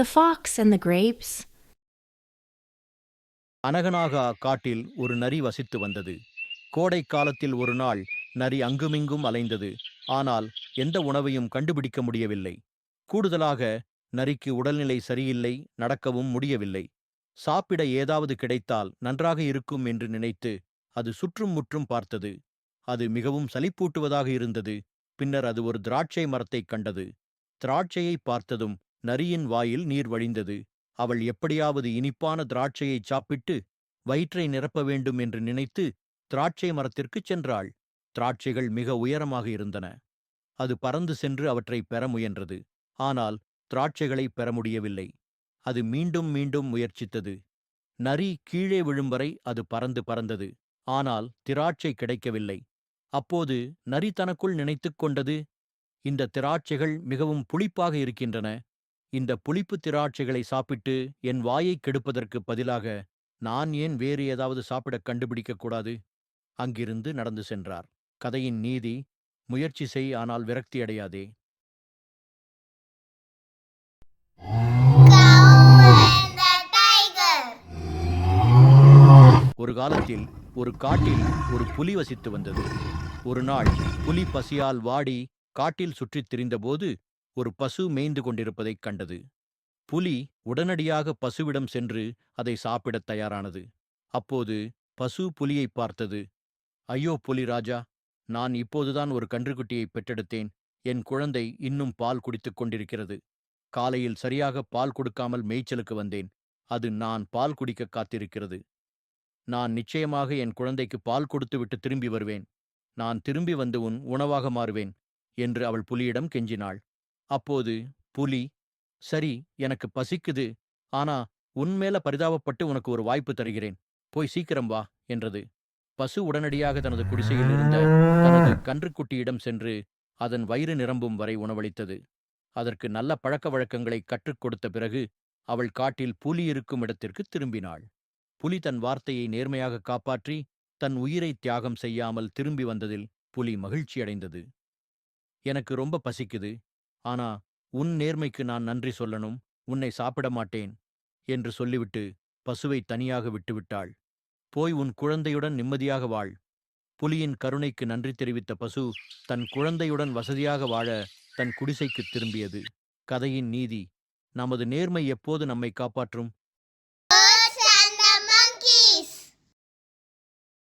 The Fox and the Grapes. அனகனாகா காட்டில் ஒரு நரி வசித்து வந்தது. கோடை காலத்தில் ஒரு நாள் நரி அங்குமிங்கும் அலைந்தது. ஆனால் எந்த உணவையும் கண்டுபிடிக்க முடியவில்லை. கூடுதலாக நரிக்கு உடல்நிலை சரியில்லை நடக்கவும் முடியவில்லை. சாப்பிட ஏதாவது கிடைத்தால் நன்றாக இருக்கும் என்று நினைத்து அது சுற்றும் முற்றும் பார்த்தது. அது மிகவும் சலிப்பூட்டுவதாக இருந்தது. பின்னர் அது ஒரு திராட்சை மரத்தைக் கண்டது. திராட்சையை பார்த்ததும் நரியின் வாயில் நீர் வழிந்தது. அவள் எப்படியாவது இனிப்பான திராட்சையை சாப்பிட்டு வயிற்றை நிரப்ப வேண்டும் என்று நினைத்து திராட்சை மரத்திற்குச் சென்றாள். திராட்சைகள் மிக உயரமாக இருந்தன. அது பறந்து சென்று அவற்றை பெற முயன்றது. ஆனால் திராட்சைகளை பெற முடியவில்லை. அது மீண்டும் மீண்டும் முயற்சித்தது. நரி கீழே விழும் வரை அது பறந்து பறந்தது. ஆனால் திராட்சை கிடைக்கவில்லை. அப்போது நரி தனக்குள் நினைத்துக் கொண்டது இந்த திராட்சைகள் மிகவும் புளிப்பாக இருக்கின்றன. இந்த புளிப்பு திராட்சைகளை சாப்பிட்டு என் வாயைக் கெடுப்பதற்கு பதிலாக நான் ஏன் வேறு ஏதாவது சாப்பிடக் கண்டுபிடிக்கக் கூடாது? அங்கிருந்து நடந்து சென்றார். கதையின் நீதி முயற்சி செய் ஆனால் விரக்தி அடையாதே. ஒரு காலத்தில் ஒரு காட்டில் ஒரு புலி வசித்து வந்தது. ஒரு நாள் புலி பசியால் வாடி காட்டில் சுற்றித் திரிந்தபோது ஒரு பசு மேய்ந்து கொண்டிருப்பதைக் கண்டது. புலி உடனடியாக பசுவிடம் சென்று அதை சாப்பிடத் தயாரானது. அப்போது பசு புலியை பார்த்தது. ஐயோ புலி ராஜா நான் இப்போதுதான் ஒரு கன்றுக்குட்டியை பெற்றெடுத்தேன். என் குழந்தை இன்னும் பால் குடித்துக் கொண்டிருக்கிறது. காலையில் சரியாக பால் கொடுக்காமல் மேய்ச்சலுக்கு வந்தேன். அது நான் பால் குடிக்க காத்திருக்கிறது. நான் நிச்சயமாக என் குழந்தைக்கு பால் கொடுத்துவிட்டு திரும்பி வருவேன். நான் திரும்பி வந்து உன் உணவாக மாறுவேன் என்று அவள் புலியிடம் கெஞ்சினாள். அப்போது புலி சரி எனக்கு பசிக்குது. ஆனா உன்மேல பரிதாபப்பட்டு உனக்கு ஒரு வாய்ப்பு தருகிறேன். போய் சீக்கிரம் வா என்றது. பசு உடனடியாக தனது குடிசையில் இருந்த தனது கன்றுக்குட்டியிடம் சென்று அதன் வயிறு நிரம்பும் வரை உணவளித்தது. அதற்கு நல்ல பழக்க வழக்கங்களை கற்றுக் கொடுத்த பிறகு அவள் காட்டில் புலி இருக்கும் இடத்திற்கு திரும்பினாள். புலி தன் வார்த்தையை நேர்மையாக காப்பாற்றி தன் உயிரை தியாகம் செய்யாமல் திரும்பி வந்ததில் புலி மகிழ்ச்சியடைந்தது. எனக்கு ரொம்ப பசிக்குது. ஆனா உன் நேர்மைக்கு நான் நன்றி சொல்லணும் உன்னை சாப்பிட மாட்டேன் என்று சொல்லிவிட்டு பசுவை தனியாக விட்டுவிட்டாள். போய் உன் குழந்தையுடன் நிம்மதியாக வாழ். புலியின் கருணைக்கு நன்றி தெரிவித்த பசு தன் குழந்தையுடன் வசதியாக வாழ தன் குடிசைக்குத் திரும்பியது. கதையின் நீதி நமது நேர்மை எப்போது நம்மை காப்பாற்றும்?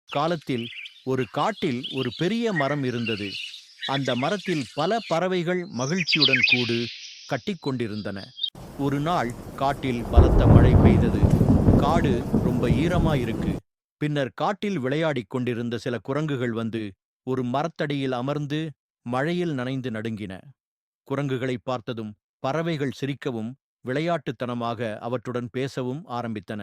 காலத்தில் ஒரு காட்டில் ஒரு பெரிய மரம் இருந்தது. அந்த மரத்தில் பல பறவைகள் மகிழ்ச்சியுடன் கூடு கட்டிக்கொண்டிருந்தன ஒரு நாள் காட்டில் பலத்த மழை பெய்தது. காடு ரொம்ப ஈரமாயிருக்கு. பின்னர் காட்டில் விளையாடிக் கொண்டிருந்த சில குரங்குகள் வந்து ஒரு மரத்தடியில் அமர்ந்து மழையில் நனைந்து நடுங்கின. குரங்குகளை பார்த்ததும் பறவைகள் சிரிக்கவும் விளையாட்டுத்தனமாக அவற்றுடன் பேசவும் ஆரம்பித்தன.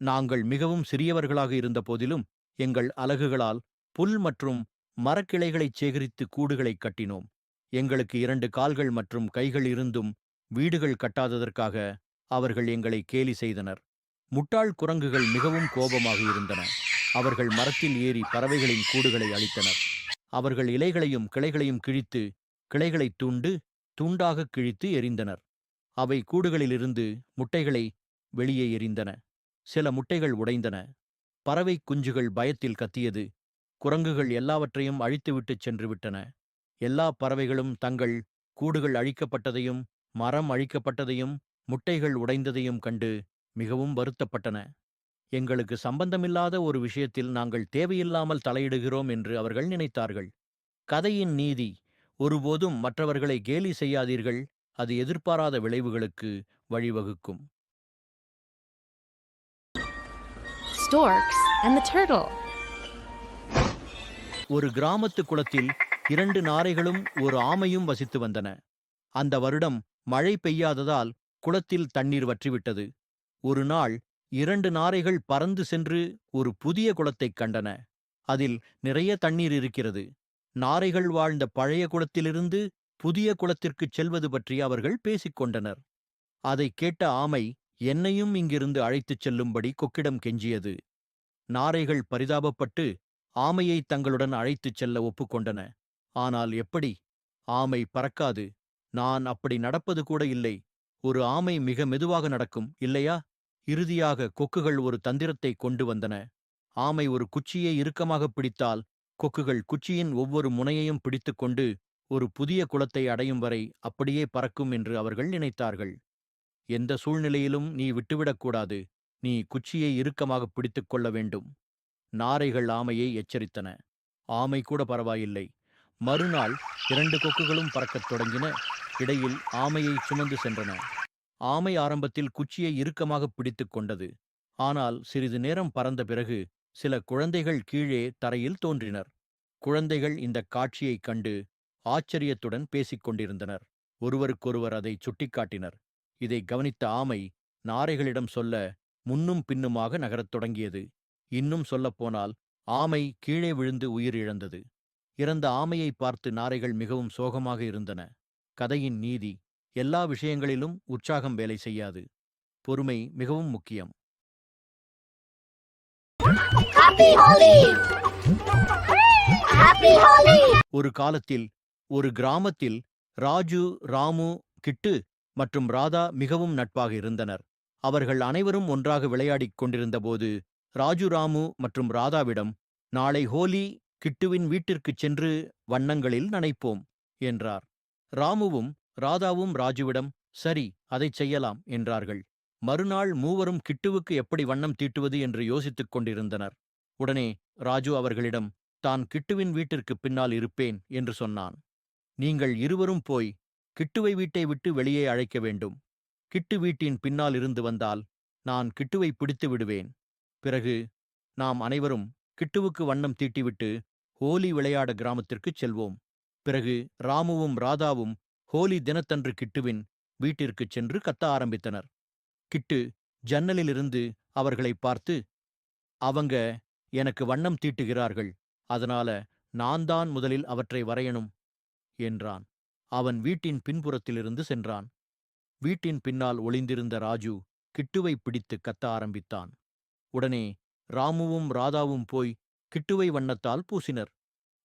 நாங்கள் மிகவும் சிறியவர்களாக இருந்த போதிலும் எங்கள் அலகுகளால் புல் மற்றும் மரக்கிளைகளைச் சேகரித்து கூடுகளைக் கட்டினோம். எங்களுக்கு இரண்டு கால்கள் மற்றும் கைகள் இருந்தும் வீடுகள் கட்டாததற்காக அவர்கள் எங்களை கேலி செய்தனர். முட்டாள் குரங்குகள் மிகவும் கோபமாக இருந்தன. அவர்கள் மரத்தில் ஏறி பறவைகளின் கூடுகளை அழித்தனர். அவர்கள் இலைகளையும் கிளைகளையும் கிழித்து கிளைகளைத் துண்டு துண்டாகக் கிழித்து எரிந்தனர் அவை கூடுகளிலிருந்து முட்டைகளை வெளியே எரிந்தன சில முட்டைகள் உடைந்தன. பறவை குஞ்சுகள் பயத்தில் கத்தியது. குரங்குகள் எல்லாவற்றையும் அழித்துவிட்டுச் சென்றுவிட்டன. எல்லா பறவைகளும் தங்கள் கூடுகள் அழிக்கப்பட்டதையும் மரம் அழிக்கப்பட்டதையும் முட்டைகள் உடைந்ததையும் கண்டு மிகவும் வருத்தப்பட்டன. எங்களுக்கு சம்பந்தமில்லாத ஒரு விஷயத்தில் நாங்கள் தேவையில்லாமல் தலையிடுகிறோம் என்று அவர்கள் நினைத்தார்கள். கதையின் நீதி ஒருபோதும் மற்றவர்களை கேலி செய்யாதீர்கள் அது எதிர்பாராத விளைவுகளுக்கு வழிவகுக்கும். Storks and the Turtle. ஒரு கிராமத்து குளத்தில் இரண்டு நாரைகளும் ஒரு ஆமையும் வசித்து வந்தன. அந்த வருடம் மழை பெய்யாததால் குளத்தில் தண்ணீர் வற்றிவிட்டது. ஒரு நாள் இரண்டு நாரைகள் பறந்து சென்று ஒரு புதிய குளத்தைக் கண்டன. அதில் நிறைய தண்ணீர் இருக்கிறது. நாரைகள் வாழ்ந்த பழைய குளத்திலிருந்து புதிய குளத்திற்குச் செல்வது பற்றி அவர்கள் பேசிக்கொண்டனர். அதைக் கேட்ட ஆமை என்னையும் இங்கிருந்து அழைத்துச் செல்லும்படி கொக்கிடம் கெஞ்சியது. நாரைகள் பரிதாபப்பட்டு ஆமையை தங்களுடன் அழைத்துச் செல்ல ஒப்புக்கொண்டன. ஆனால் எப்படி? ஆமை பறக்காது. நான் அப்படி நடப்பது கூட இல்லை. ஒரு ஆமை மிக மெதுவாக நடக்கும் இல்லையா? இறுதியாக கொக்குகள் ஒரு தந்திரத்தை கொண்டு வந்தன. ஆமை ஒரு குச்சியை இறுக்கமாக பிடித்தால் கொக்குகள் குச்சியின் ஒவ்வொரு முனையையும் பிடித்துக்கொண்டு ஒரு புதிய குளத்தை அடையும் வரை அப்படியே பறக்கும் என்று அவர்கள் நினைத்தார்கள். எந்த சூழ்நிலையிலும் நீ விட்டுவிடக்கூடாது நீ குச்சியை இறுக்கமாக பிடித்துக் கொள்ள வேண்டும். நாரைகள் ஆமையை எச்சரித்தன. ஆமை கூட பரவாயில்லை. மறுநாள் இரண்டு கொக்குகளும் பறக்கத் தொடங்கின. இடையில் ஆமையை சுமந்து சென்றன. ஆமை ஆரம்பத்தில் குச்சியை இறுக்கமாக பிடித்துக் கொண்டது. ஆனால் சிறிது நேரம் பறந்த பிறகு சில குழந்தைகள் கீழே தரையில் தோன்றினர். குழந்தைகள் இந்த காட்சியைக் கண்டு ஆச்சரியத்துடன் பேசிக் கொண்டிருந்தனர். ஒருவருக்கொருவர் அதை சுட்டிக்காட்டினர். இதை கவனித்த ஆமை நாரைகளிடம் சொல்ல முன்னும் பின்னுமாக நகரத் தொடங்கியது. இன்னும் சொல்லப்போனால் ஆமை கீழே விழுந்து உயிரிழந்தது. இறந்த ஆமையை பார்த்து நாரைகள் மிகவும் சோகமாக இருந்தன. கதையின் நீதி எல்லா விஷயங்களிலும் உற்சாகம் வேலை செய்யாது. பொறுமை மிகவும் முக்கியம்! ஒரு காலத்தில் ஒரு கிராமத்தில் ராஜு ராமு கிட்டு மற்றும் ராதா மிகவும் நட்பாக இருந்தனர். அவர்கள் அனைவரும் ஒன்றாக விளையாடிக் கொண்டிருந்தபோது ராஜு ராமு மற்றும் ராதாவிடம் நாளை ஹோலி கிட்டுவின் வீட்டிற்குச் சென்று வண்ணங்களில் நனைப்போம் என்றார். ராமுவும் ராதாவும் ராஜுவிடம் சரி அதைச் செய்யலாம் என்றார்கள். மறுநாள் மூவரும் கிட்டுவுக்கு எப்படி வண்ணம் தீட்டுவது என்று யோசித்துக் கொண்டிருந்தனர். உடனே ராஜு அவர்களிடம் தான் கிட்டுவின் வீட்டிற்குப் பின்னால் இருப்பேன் என்று சொன்னான். நீங்கள் இருவரும் போய் கிட்டுவை வீட்டை விட்டு வெளியே அழைக்க வேண்டும். கிட்டு வீட்டின் பின்னால் இருந்து வந்தால் நான் கிட்டுவை பிடித்து விடுவேன் பிறகு நாம் அனைவரும் கிட்டுவுக்கு வண்ணம் தீட்டிவிட்டு ஹோலி விளையாட கிராமத்திற்குச் செல்வோம். பிறகு ராமுவும் ராதாவும் ஹோலி தினத்தன்று கிட்டுவின் வீட்டிற்குச் சென்று கத்த ஆரம்பித்தனர். கிட்டு ஜன்னலிலிருந்து அவர்களை பார்த்து அவங்க எனக்கு வண்ணம் தீட்டுகிறார்கள் அதனால நான் தான் முதலில் அவற்றை வரையணும் என்றான். அவன் வீட்டின் பின்புறத்திலிருந்து சென்றான். வீட்டின் பின்னால் ஒளிந்திருந்த ராஜு கிட்டுவை பிடித்து கத்த ஆரம்பித்தான். உடனே ராமுவும் ராதாவும் போய் கிட்டுவை வண்ணத்தால் பூசினர்.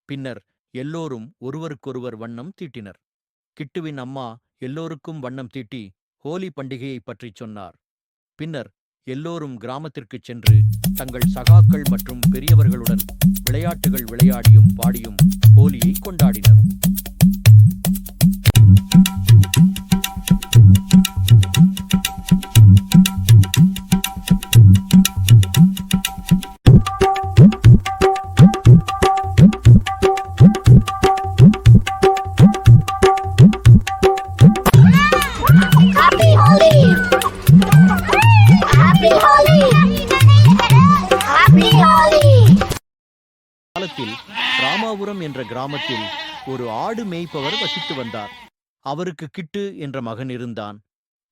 பின்னர் எல்லோரும் ஒருவருக்கொருவர் வண்ணம் தீட்டினர். கிட்டுவின் அம்மா எல்லோருக்கும் வண்ணம் தீட்டி ஹோலி பண்டிகையைப் பற்றிச் சொன்னார். பின்னர் எல்லோரும் கிராமத்திற்குச் சென்று தங்கள் சகாக்கள் மற்றும் பெரியவர்களுடன் விளையாட்டுகள் விளையாடியும் பாடியும் ஹோலியை கொண்டாடினர். ராமபுரம் என்ற கிராமத்தில் ஒரு ஆடு மேய்ப்பவர் வசித்து வந்தார். அவருக்கு கிட்டு என்ற மகன் இருந்தான்.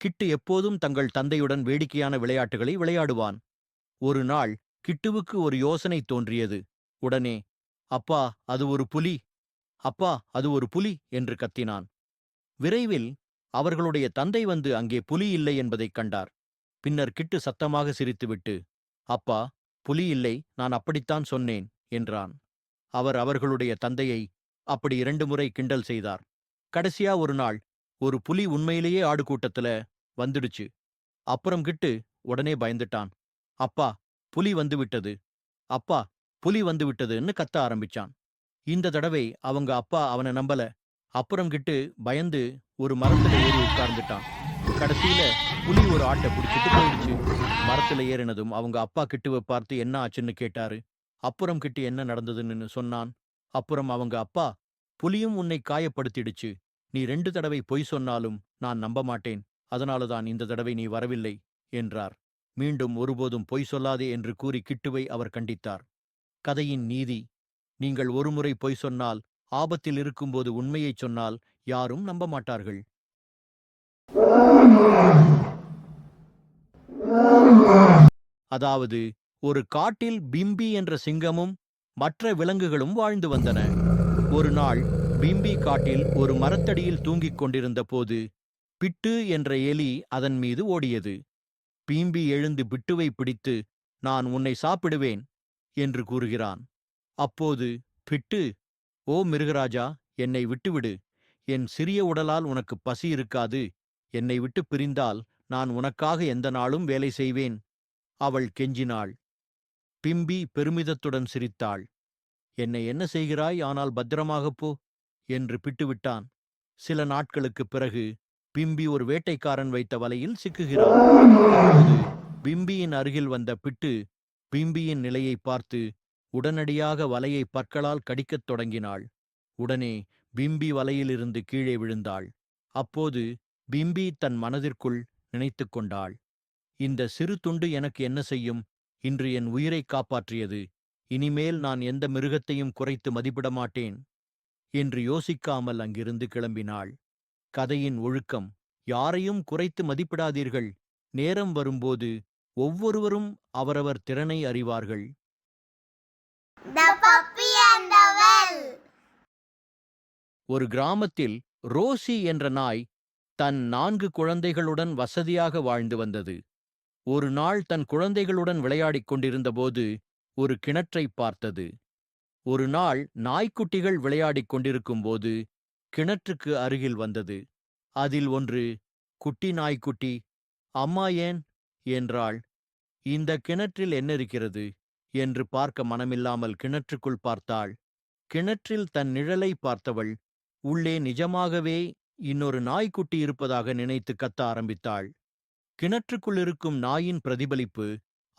கிட்டு எப்போதும் தங்கள் தந்தையுடன் வேடிக்கையான விளையாட்டுகளை விளையாடுவான். ஒரு நாள் கிட்டுவுக்கு ஒரு யோசனை தோன்றியது. உடனே அப்பா அது ஒரு புலி. அப்பா அது ஒரு புலி என்று கத்தினான். விரைவில் அவர்களுடைய தந்தை வந்து அங்கே புலி இல்லை என்பதைக் கண்டார். பின்னர் கிட்டு சத்தமாக சிரித்துவிட்டு அப்பா புலி இல்லை நான் அப்படித்தான் சொன்னேன் என்றான். அவர் அவர்களுடைய தந்தையை அப்படி இரண்டு முறை கிண்டல் செய்தார். கடைசியா ஒரு நாள் ஒரு புலி உண்மையிலேயே ஆடு கூட்டத்துல வந்துடுச்சு. அப்புறம் கிட்டு உடனே பயந்துட்டான். அப்பா புலி வந்து விட்டது அப்பா புலி வந்து விட்டதுன்னு கத்த ஆரம்பிச்சான். இந்த தடவை அவங்க அப்பா அவனை நம்பல. அப்புறம் கிட்டு பயந்து ஒரு மரத்துல ஏறி உட்கார்ந்துட்டான். கடைசியில புலி ஒரு ஆட்டை பிடிச்சிட்டு போயிடுச்சு. மரத்துல ஏறினதும் அவங்க அப்பா கிட்டுவை பார்த்து என்ன ஆச்சுன்னு கேட்டாரு. அப்புறம் கிட்ட என்ன நடந்ததுன்னு சொன்னான். அப்புறம் அவங்க அப்பா புலியும் உன்னை காயப்படுத்திடுச்சு. நீ ரெண்டு தடவை பொய் சொன்னாலும் நான் நம்ப மாட்டேன். அதனாலதான் இந்த தடவை நீ வரவில்லை என்றார். மீண்டும் ஒருபோதும் பொய் சொல்லாதே என்று கூறி கிட்டுவை அவர் கண்டித்தார். கதையின் நீதி. நீங்கள் ஒருமுறை பொய் சொன்னால் ஆபத்தில் இருக்கும்போது உண்மையைச் சொன்னால் யாரும் நம்ப மாட்டார்கள். அதாவது ஒரு காட்டில் பிம்பி என்ற சிங்கமும் மற்ற விலங்குகளும் வாழ்ந்து வந்தன. ஒரு நாள் பிம்பி காட்டில் ஒரு மரத்தடியில் தூங்கிக் கொண்டிருந்த போது பிட்டு என்ற எலி அதன் மீது ஓடியது. பீம்பி எழுந்து பிட்டுவை பிடித்து நான் உன்னை சாப்பிடுவேன் என்று கூறுகிறான். அப்போது பிட்டு ஓ மிருகராஜா என்னை விட்டுவிடு. என் சிறிய உடலால் உனக்கு பசி இருக்காது. என்னை விட்டு பிரிந்தால் நான் உனக்காக எந்த நாளும் வேலை செய்வேன். அவள் கெஞ்சினாள். பிம்பி பெருமிதத்துடன் சிரித்தாள். என்னை என்ன செய்கிறாய்? ஆனால் பத்திரமாகப் போ என்று பிட்டுவிட்டான். சில நாட்களுக்குப் பிறகு பிம்பி ஒரு வேட்டைக்காரன் வைத்த வலையில் சிக்குகிறான். அப்போது பிம்பியின் அருகில் வந்த பிட்டு பிம்பியின் நிலையை பார்த்து உடனடியாக வலையை பற்களால் கடிக்கத் தொடங்கினாள். உடனே பிம்பி வலையிலிருந்து கீழே விழுந்தாள். அப்போது பிம்பி தன் மனதிற்குள் நினைத்துக் கொண்டாள். இந்த சிறு துண்டு எனக்கு என்ன செய்யும்? இன்று என் உயிரைக் காப்பாற்றியது. இனிமேல் நான் எந்த மிருகத்தையும் குறைத்து மதிப்பிட மாட்டேன் என்று யோசிக்காமல் அங்கிருந்து கிளம்பினாள். கதையின் ஒழுக்கம். யாரையும் குறைத்து மதிப்பிடாதீர்கள். நேரம் வரும்போது ஒவ்வொருவரும் அவரவர் திறனை அறிவார்கள். ஒரு கிராமத்தில் ரோசி என்ற நாய் தன் நான்கு குழந்தைகளுடன் வசதியாக வாழ்ந்து வந்தது. ஒரு நாள் தன் குழந்தைகளுடன் விளையாடிக் கொண்டிருந்தபோது ஒரு கிணற்றைப் பார்த்தது. ஒரு நாள் நாய்க்குட்டிகள் விளையாடிக் கொண்டிருக்கும்போது கிணற்றுக்கு அருகில் வந்தது. அதில் ஒன்று குட்டி நாய்க்குட்டி அம்மா ஏன்? என்றாள். இந்த கிணற்றில் என்ன இருக்கிறது? என்று பார்க்க மனமில்லாமல் கிணற்றுக்குள் பார்த்தாள். கிணற்றில் தன் நிழலை பார்த்தவள் உள்ளே நிஜமாகவே இன்னொரு நாய்க்குட்டி இருப்பதாக நினைத்து கத்த ஆரம்பித்தாள். கிணற்றுக்குள் இருக்கும் நாயின் பிரதிபலிப்பு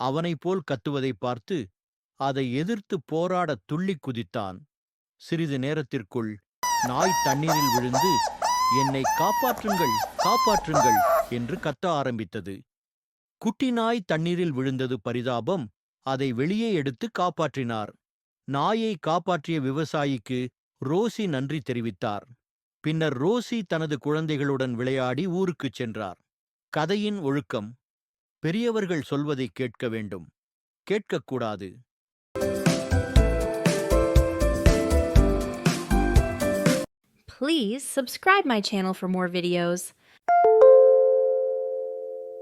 அவனைப் போல் கத்துவதைப் பார்த்து அதை எதிர்த்து போராடத் துள்ளிக் குதித்தான். சிறிது நேரத்திற்குள் நாய் தண்ணீரில் விழுந்து என்னை காப்பாற்றுங்கள் காப்பாற்றுங்கள் என்று கத்த ஆரம்பித்தது. குட்டி நாய் தண்ணீரில் விழுந்தது பரிதாபம் அதை வெளியே எடுத்து காப்பாற்றினார். நாயை காப்பாற்றிய விவசாயிக்கு ரோசி நன்றி தெரிவித்தார். பின்னர் ரோசி தனது குழந்தைகளுடன் விளையாடி ஊருக்குச் சென்றார். கதையின் ஒழுக்கம் பெரியவர்கள் சொல்வதை கேட்க வேண்டும் கேட்கக்கூடாது Please subscribe my channel for more videos.